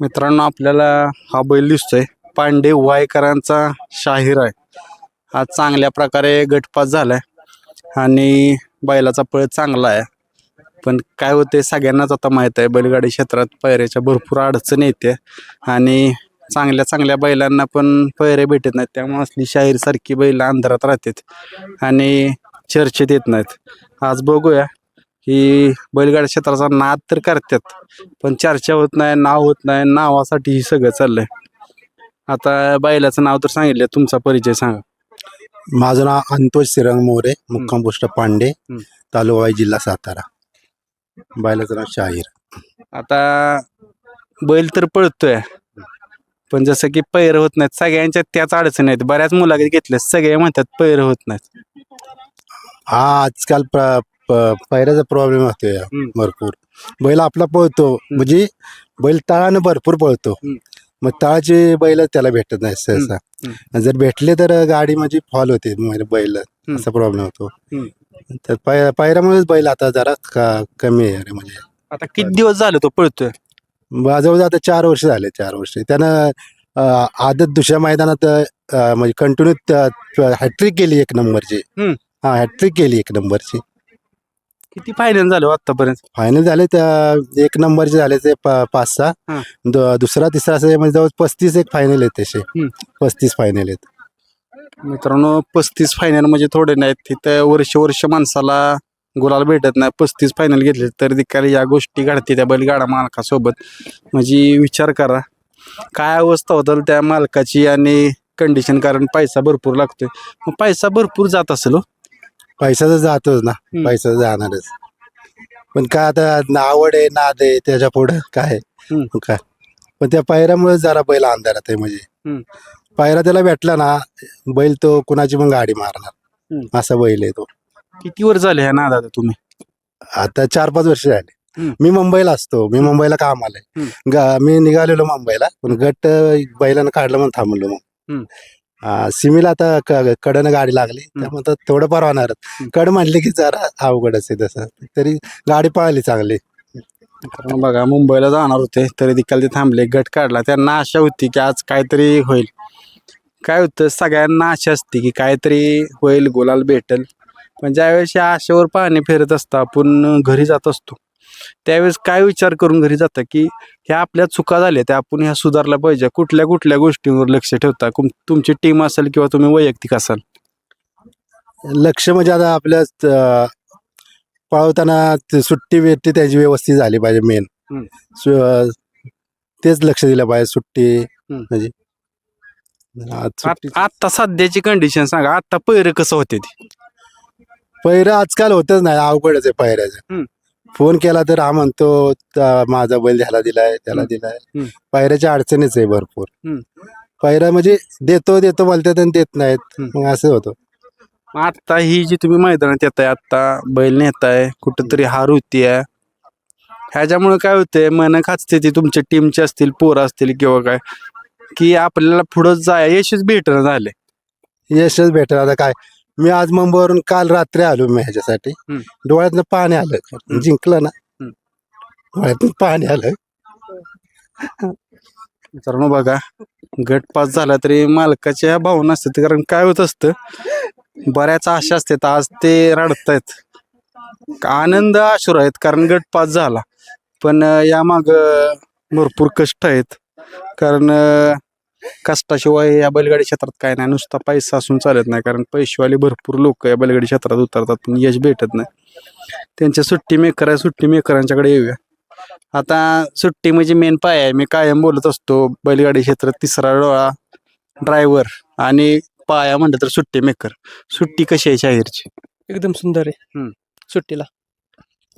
मित्रांनो आपल्याला हा बैल दिसतोय. पांडे वायकरांचा शाहीर आहे. हा चांगल्या प्रकारे गटपास झालाय आणि बैलाचा पळ चांगला आहे. पण काय होते सगळ्यांनाच आता माहीत आहे बैलगाडी क्षेत्रात पैऱ्याच्या भरपूर अडचण येते आणि चांगल्या चांगल्या बैलांना पण पैरे भेटत नाहीत. त्यामुळे असली शाहीरसारखी बैल अंधारात राहतात आणि चर्चेत येत नाहीत. आज बघूया ही बैलगाडी क्षेत्राचा नाद तर करतात पण चर्चा होत नाही नाव होत नाही नावासाठी ही सगळं चाललंय. आता बैलाचं नाव तर सांगितलं तुमचा परिचय सांगा. माझं नाव अंतोष श्रीरंग मोरे मुक्काम पोस्ट पांडे हम्म. तालुका वाई, जिल्हा सातारा. बैलाचं नाव शाहीर. आता बैल तर पळतोय पण जसं की पैर होत नाहीत सगळ्यांच्या त्याच अडचणी आहेत. बऱ्याच मुलाखत घेतल्या सगळे म्हणतात पैर होत नाहीत. हा आजकाल प्र- प- पैऱ्याचा प्रॉब्लेम होतोय हम्म. भरपूर. बैल आपला पळतो. म्हणजे बैल तळानं भरपूर पळतो. हम्म. मग तळाचे बैल त्याला भेटत नाही सहसा. आणि जर भेटले तर गाडी माझी फॉल होते. म्हणजे बैल असा प्रॉब्लेम होतो. हम्म. तर पै पैऱ्यामुळेच बैल आता जरा का- कमी आहे रे म्हणजे. आता किती दिवस झाले तो पळतोय? जवळजवळ आता चार वर्ष झाले चार वर्ष. त्यानं अं, आदत दुसऱ्या मैदानात अं, म्हणजे कंटिन्यू हॅट्रिक केली एक नंबरची हम्म. हा हॅट्रिक केली एक नंबरची किती फायनल झालं हो आतापर्यंत? फायनल झाले त्या एक नंबरचे झाले ते प- पाच हा. सहा द- दुसरा तिसरा असे म्हणजे जवळ पस्तीस एक फायनल आहेत तसे. हम्म. पस्तीस फायनल आहेत. मित्रांनो पस्तीस फायनल म्हणजे थोडे नाहीत. तिथं वर्ष वर्ष माणसाला गुलाल भेटत नाही. पस्तीस फायनल घेतले तर देखील या गोष्टी घडते त्या बैलगाडा मालकासोबत. म्हणजे विचार करा. काय अवस्था होतं त्या मालकाची आणि कंडिशन कारण पैसा भरपूर लागतोय. मग पैसा भरपूर जात असेल हो. पैसा तर जातोच ना हम्म. पैसा जाणारच पण काय आता ना आवड आहे नाद आहे त्याच्या पुढं काय हम्म. काय पण त्या पायऱ्यामुळे जरा बैल अंधारात आहे म्हणजे हम्म. पायरा त्याला भेटला ना बैल तो कुणाची पण गाडी मारणार हम्म. असा बैल आहे तो किती वर झाले ह्या नादात तुम्ही आता चार पाच वर्ष झाले हम्म. मी मुंबईला असतो मी मुंबईला काम आलंय हम्म. मी निघालेलो मुंबईला पण गट बैलानं काढलं म्हणून थांबलो मग हम्म. सिमीला आता क- कडनं गाडी लागली. त्यामुळे आता थोडं परवानार कड म्हणले की जरा अवघडच आहे तसं. तरी गाडी पळाली चांगली. कारण बघा मुंबईला जाणार होते तरी देखील ते थांबले गट काढला. त्यांना आशा होती की आज काहीतरी होईल. काय होतं सगळ्यांना आशा असते की काहीतरी होईल गुलाल भेटेल. पण ज्यावेळेस या आशेवर पाणी फिरत असतं आपण घरी जात असतो. त्यावेळेस काय विचार करून घरी जातं की ह्या आपल्या चुका झाल्या त्या आपण ह्या सुधारल्या पाहिजे. कुठल्या कुठल्या गोष्टींवर लक्ष ठेवता? तुमची टीम असेल किंवा तुम्ही वैयक्तिक असाल? लक्ष म्हणजे आता आपल्या पळवताना सुट्टी भेटते त्याची व्यवस्थित झाली पाहिजे मेन. तेच लक्ष दिलं पाहिजे सुट्टी. म्हणजे. आत- सध्याची कंडिशन सांगा. आता पैर कसं होते ती? पहिरं आजकाल होतच नाही. अवघडच आहे हम्म. फोन केला तर हा म्हणतो "त- माझा बैल ह्याला दिलाय त्याला. दिलाय हम्म. पायऱ्याच्या अडचणीच आहे भरपूर हम्म. पायऱ्या म्हणजे देतो देतो बोलतात आणि देत नाहीत हम्म. मग असं होतं मग आता ही जी तुम्ही मैदानात येताय आता बैल नेताय कुठंतरी हार होतीये ह्याच्यामुळे काय होतंय मन खाचते ती तुमच्या टीमचे असतील पोरं असतील किंवा काय की आपल्याला पुढं जाय यशच भेटणं झाले यशच भेटेल आता काय मी आज मुंबईवरून काल रात्री आलो मी ह्याच्यासाठी. हम्म. डोळ्यातनं पाणी आलं. जिंकलं ना. हम्म. डोळ्यातून पाणी आलं. मित्रांनो बघा गट पास झाला तरी मालकाच्या भावना असतात कारण काय होत असतं बऱ्याच आशा असतात आज ते रडतायत. आनंद आशुर आहेत कारण गट पास झाला. पण अं, यामाग भरपूर कष्ट आहेत. कारण अं, कष्टाशिवाय या बैलगाडी क्षेत्रात काय नाही. नुसता पैसा असून चालत नाही कारण पैसेवाले भरपूर लोक या बैलगाडी क्षेत्रात उतरतात पण यश भेटत नाही. त्यांच्या सुट्टी मेकर आहे सुट्टी मेकरांच्याकडे येऊया. आता सुट्टी म्हणजे मेन पाय आहे. मी कायम बोलत असतो बैलगाडी क्षेत्रात तिसरा डोळा ड्रायव्हर आणि पाया म्हणलं तर सुट्टी मेकर सुट्टी कशी आहे शाहीरची? एकदम सुंदर आहे. सुट्टीला.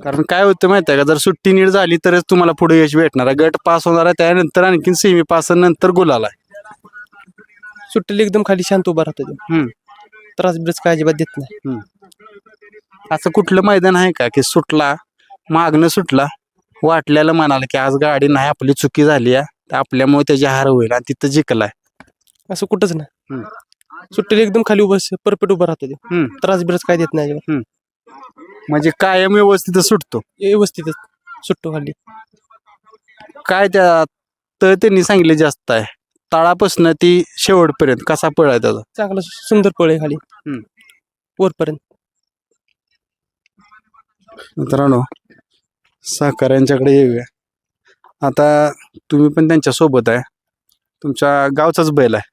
कारण काय होतं माहिती आहे का? जर सुट्टी नीट झाली तरच तुम्हाला पुढे यश भेटणार गट पास होणार आहे त्यानंतर आणखीन सेमी पास नंतर गुलाल आहे. सुट्टीला एकदम खाली शांत उभा राहतो तो. हम्म. त्रास बिरास काय अजिबात देत नाही. असं कुठलं मैदान आहे का? की सुटला मागणं सुटला वाटल्याला म्हणाला की आज गाडी नाही आपली चुकी झाली आहे. तर आपल्यामुळे त्याची हार होईल आणि तिथं जिंकलाय. असं कुठंच नाही. सुट्टीला एकदम खाली उभं परफेक्ट उभा राहतो तो. हम्म. त्रास बिरास काय देत नाही अजिबात. म्हणजे कायम व्यवस्थित सुटतो. व्यवस्थितच सुट्टो खाली. काय त्या तळ त्यांनी सांगितले जास्त आहे. तळापासून ती शेवटपर्यंत कसा पळ आहे त्याचा? चांगला सुंदर पळ आहे खाली. हम्म. वरपर्यंत. मित्रांनो सहकाऱ्यांच्याकडे येऊया. आता तुम्ही पण त्यांच्यासोबत आहे. तुमच्या गावचाच बैल आहे.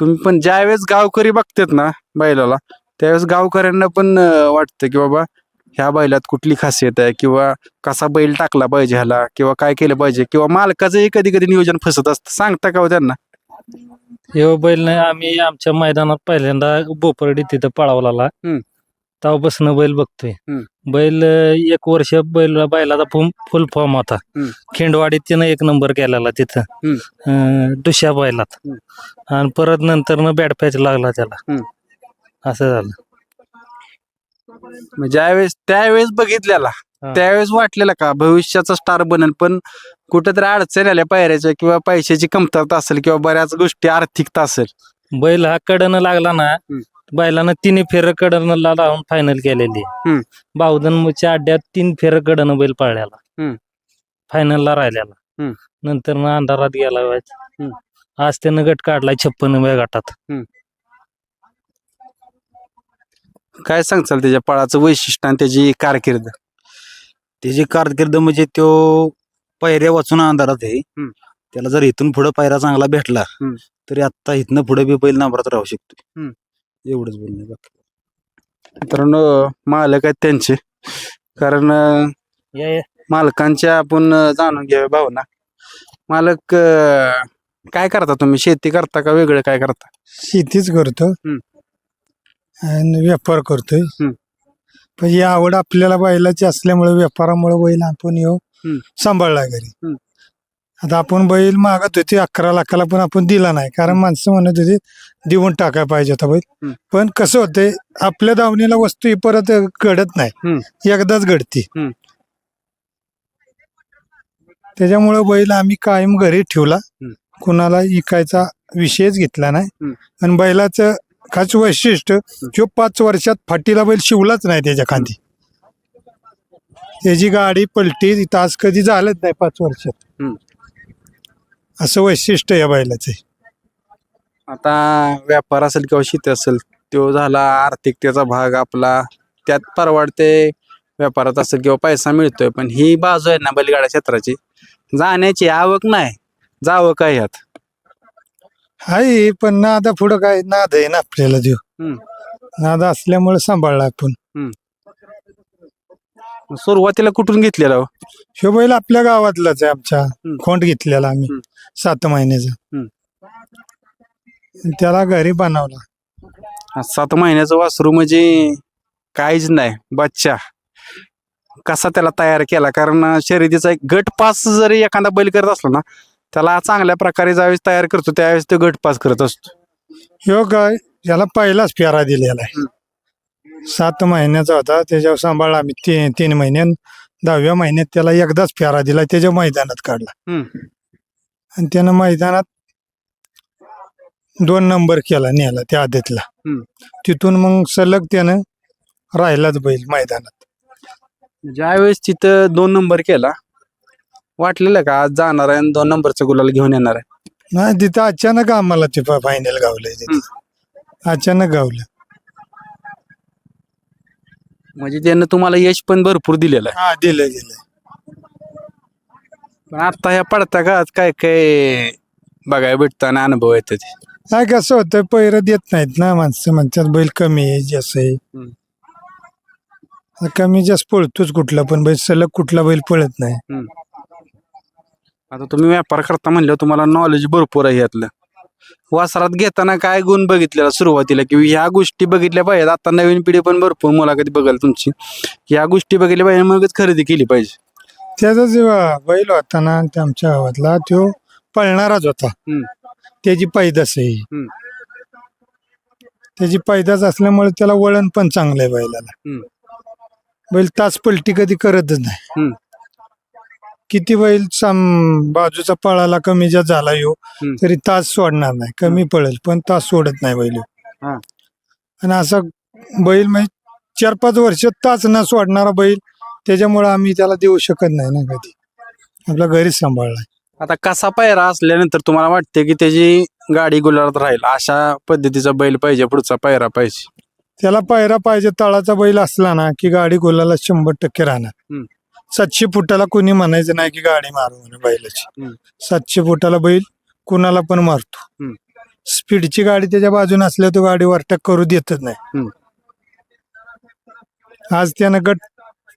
तुम्ही पण ज्यावेळेस गावकरी बघतात ना बैलाला त्यावेळेस गावकऱ्यांना पण अं, वाटतं की बाबा ह्या बैलात कुठली खासियत आहे? किंवा कसा बैल टाकला पाहिजे ह्याला? किंवा काय केलं पाहिजे? किंवा मालकाचंही कधी कधी नियोजन फसत असतं. सांगता का हो त्यांना? हे बैल नाही आम्ही आमच्या मैदानात पहिल्यांदा बोपर्डी तिथं पळावला हम्म. तेव्हापासून बैल बघतोय. हम्म. बैल अं, एक वर्ष बैल बैलाचा फुल फॉर्म होता. हम्म. खिंडवाडीत तिनं एक नंबर केलेला तिथं. अं, दुसऱ्या बैलात. आणि परत नंतर बॅट पॅच लागला त्याला. हम्म. असं झालं. मग ज्यावेळेस त्यावेळेस बघितलेला हा. त्यावेळेस वाटलेला का भविष्याचा स्टार बनेल पण कुठेतरी अडचण आल्या पायऱ्याच्या किंवा पैशाची कमतरता असेल किंवा बऱ्याच गोष्टी आर्थिकता असेल बैल हा कडनं लागला ना हम्म. बैलानं तिन्ही फेर कडनं ला- लावून फायनल केलेली हम्म. बावधनच्या अड्ड्यात तीन फेर कडनं बैल हम्म. फायनलला राहिलेला हम्म. नंतर अंधारात गेला. आज त्यानं गट काढलाय छप्पन गटात काय सांगचाल त्याच्या पळाचं वैशिष्ट्य आणि त्याची कारकीर्द त्याची कारकीर्द म्हणजे तो पायऱ्या वाचून अंधारात आहे हम्म. त्याला जर इथून पुढे पायरा चांगला भेटला हम्म. तरी आता इथनं पुढे बी बैल नंबरात राहू शकतो हम्म. एवढंच बोलणं बाकी मित्रांनो मालक आहेत त्यांचे कारण अं. मालकांच्या आपण अं, जाणून घ्यावे भावना मालक अं, काय करता तुम्ही शेती करता का वेगळं काय करता शेतीच करतो हम्म. आणि व्यापार करतोय हम्म. पण ही आवड आपल्याला बैलाची असल्यामुळे व्यापारामुळे बैल आपण येऊ हम्म. सांभाळला घरी हम्म. आता आपण बैल मागत होते अकरा लाखाला पण आपण दिला नाही कारण माणसं म्हणत होती देऊन टाकाय पाहिजे होता बैल हम्म. पण कसं होतंय आपल्या दावणीला वस्तू ही परत घडत नाही एकदाच घडती हम्म. त्याच्यामुळे बैल आम्ही कायम घरी ठेवला. कुणाला इकायचा विषयच घेतला नाही हम्म. आणि बैलाचं खास वैशिष्ट्य जो पाच वर्षात फाटीला बैल शिवलाच नाही त्याच्या खांदी. त्याची गाडी पलटी तास कधी झालंच नाही पाच वर्षात. असं वैशिष्ट्य या बैलाचं. आता व्यापार असेल किंवा शेती असेल तो झाला आर्थिकतेचा भाग आपला त्यात परवडते व्यापारात असेल किंवा पैसा मिळतोय पण ही बाजू आहे ना बैलगाड्या क्षेत्राची. जाण्याची आवक नाही जावं काय यात. हाय पण नादा पुढं काय? नाद आहे ना आपल्याला देऊ हम्म. नाद असल्यामुळे सांभाळला आपण. सुरुवातीला कुठून घेतलेला हो? ह्यो बैल आपल्या गावातलाच आहे आमच्या. खोंड घेतलेला आम्ही. हम्म. सात महिन्याचा. त्याला घरी बनवला. सात महिन्याचं वासरू म्हणजे काहीच नाही. बच्चा. कसा त्याला तयार केला? कारण शर्यतीचा एक गट पास जरी एखादा बैल करत असला ना त्याला चांगल्या प्रकारे ज्यावेळेस तयार करतो त्यावेळेस तो गट पास करत असतो. ह्यो काय याला पहिलाच फेरा दिलेला आहे. सात महिन्याचा होता त्याच्यावर सांभाळला आम्ही तीन तीन महिन्यात दहाव्या महिन्यात त्याला एकदाच फेरा दिला त्याच्या मैदानात काढला. आणि त्यानं मैदानात दोन नंबर केला नेला त्या आदतला. तिथून मग सलग त्यानं राहिलाच बैल मैदानात. ज्यावेळेस तिथं दोन नंबर केला वाटलेलं का आज जाणार आहे आणि दोन नंबरचं गुलाल घेऊन येणार आहे? नाही तिथं अचानक आम्हाला ते फायनल गावलंय तिथं. अचानक गावलं. म्हणजे त्यानं तुम्हाला यश पण भरपूर दिलेलं आहे. हा दिलं दिलं पण आता ह्या पडत्या काळात काय काय बघायला भेटतं आणि अनुभव येतो ते? नाही कसं होतं पैर देत नाहीत ना माणसं. म्हणतात बैल कमी आहे जास्त आहे. हम्म. आता कमी जास्त पळतोच कुठला पण बैल. सलग कुठला बैल पळत नाही. आता तुम्ही व्यापार करता म्हणल्यावर तुम्हाला नॉलेज भरपूर आहे यातलं. वासरात घेताना काय गुण बघितलेला सुरुवातीला? की ह्या गोष्टी बघितल्या पाहिजेत. आता नवीन पिढी पण भरपूर मुलाखती बघाल तुमची. ह्या गोष्टी बघितल्या पाहिजे मगच खरेदी केली पाहिजे. त्याचा जेव्हा बैल होता ना त्या आमच्या गावातला तो पळणाराच होता. हम्म. त्याची पैदास आहे. हम्म. त्याची पैदास असल्यामुळे त्याला वळण पण चांगलं आहे बैलाला. हम्म. बैल तास पलटी कधी करतच नाही. हम्म. किती बैल साम बाजूचा पळाला कमी जास्त झाला येऊ हम्म. तरी तास सोडणार नाही कमी पळेल पण तास सोडत नाही बैल ह्यो. हा. आणि असा बैल म्हणजे चार पाच वर्ष तास न सोडणारा बैल त्याच्यामुळे आम्ही त्याला देऊ शकत नाही ना कधी आपल्या घरीच सांभाळलाय आता कसा पायरा असल्यानंतर तुम्हाला वाटते की त्याची गाडी गुलाबात राहील अशा पद्धतीचा बैल पाहिजे पुढचा पायरा पाहिजे त्याला पायरा पाहिजे तळाचा बैल असला ना की गाडी गोलाला शंभर टक्के राहणार हम्म. सातशे फुटाला कोणी म्हणायचं नाही की गाडी मारू म्हणून बैलाची. हम्म. सातशे फुटाला बैल कुणाला पण मारतो. हम्म. स्पीडची गाडी त्याच्या बाजूने असल्या तो गाडी वरटक करू देतच नाही. हम्म. आज त्यानं गट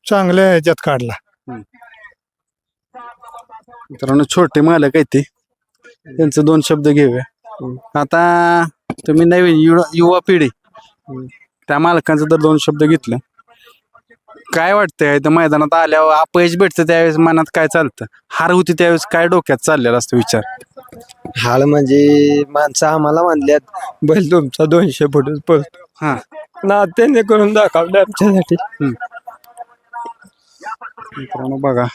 चांगल्या ह्याच्यात काढला. मित्रांनो छोटे मालक आहेत ते. त्यांचं दोन शब्द घेऊया. आता तुम्ही नवीन युवा युवा पिढी. त्या मालकांचं तर दोन शब्द घेतलं. काय वाटतंय? त्या मैदानात आल्यावर अपयश भेटतं त्यावेळेस मनात काय चालतं? हार होती त्यावेळेस काय डोक्यात चाललेला असतो विचार? हाळ म्हणजे माणसं आम्हाला म्हणल्यात बैल तुमचा दोनशे फुटच पळतो. हा. ना त्यांनी करून दाखवलं आमच्यासाठी. मित्रांनो बघा.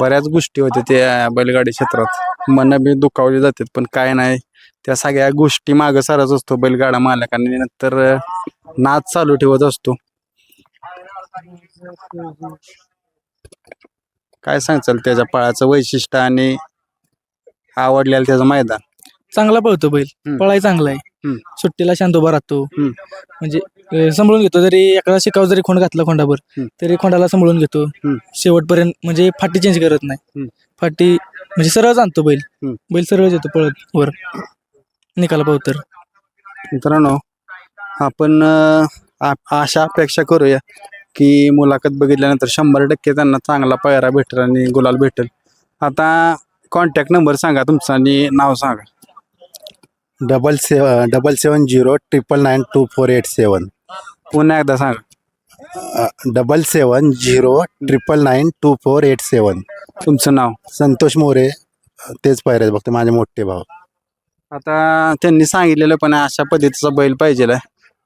बऱ्याच गोष्टी होत्या त्या बैलगाडी क्षेत्रात. मन बी दुखावली जातात पण काय नाही. त्या सगळ्या गोष्टी मागं सारच असतो बैलगाडा मालकांनी. नंतर नाद चालू ठेवत असतो. काय सांगचाल त्याच्या पळाचं वैशिष्ट्य आणि आवडलेलं त्याचं मैदान चांगला पळतो बैल हम्म. पळाय चांगला आहे हम्म. सुट्टीला शांत उभा राहतो हम्म. म्हणजे अं, सांभाळून घेतो जरी एखादा शिकाव जरी खोंड घातला खोंडावर हम्म. तरी खोंडाला सांभाळून घेतो हम्म. शेवटपर्यंत म्हणजे फाटी चेंज करत नाही हम्म. फाटी म्हणजे सरळच आणतो बैल हम्म. बैल सरळच येतो पळत वर निकाला पावतर मित्रांनो आपण अं, अशा अपेक्षा करूया की मुलाखत बघितल्यानंतर शंभर टक्के त्यांना चांगला पायरा भेटेल आणि गुलाल भेटेल. आता कॉन्टॅक्ट नंबर सांगा तुमचा आणि नाव सांगा. Double seven double seven zero triple nine two four eight seven पुन्हा एकदा सांगा. Double seven zero triple nine two four eight seven तुमचं नाव? संतोष मोरे. तेच पायरे बघते माझे मोठे भाऊ. आता त्यांनी सांगितलेलं पण अशा पद्धतीचा बैल पाहिजे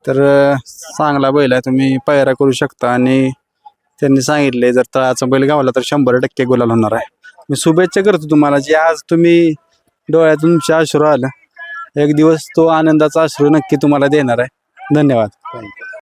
तर चांगला बैल आहे. तुम्ही पायरा करू शकता आणि त्यांनी सांगितले जर तळाचा बैल गावला तर शंभर टक्के गुलाल होणार आहे. मी शुभेच्छा करतो तुम्हाला जे आज तुम्ही डोळ्यातून तुमचे अश्रू आलं एक दिवस तो आनंदाचा अश्रू नक्की तुम्हाला देणार आहे. धन्यवाद.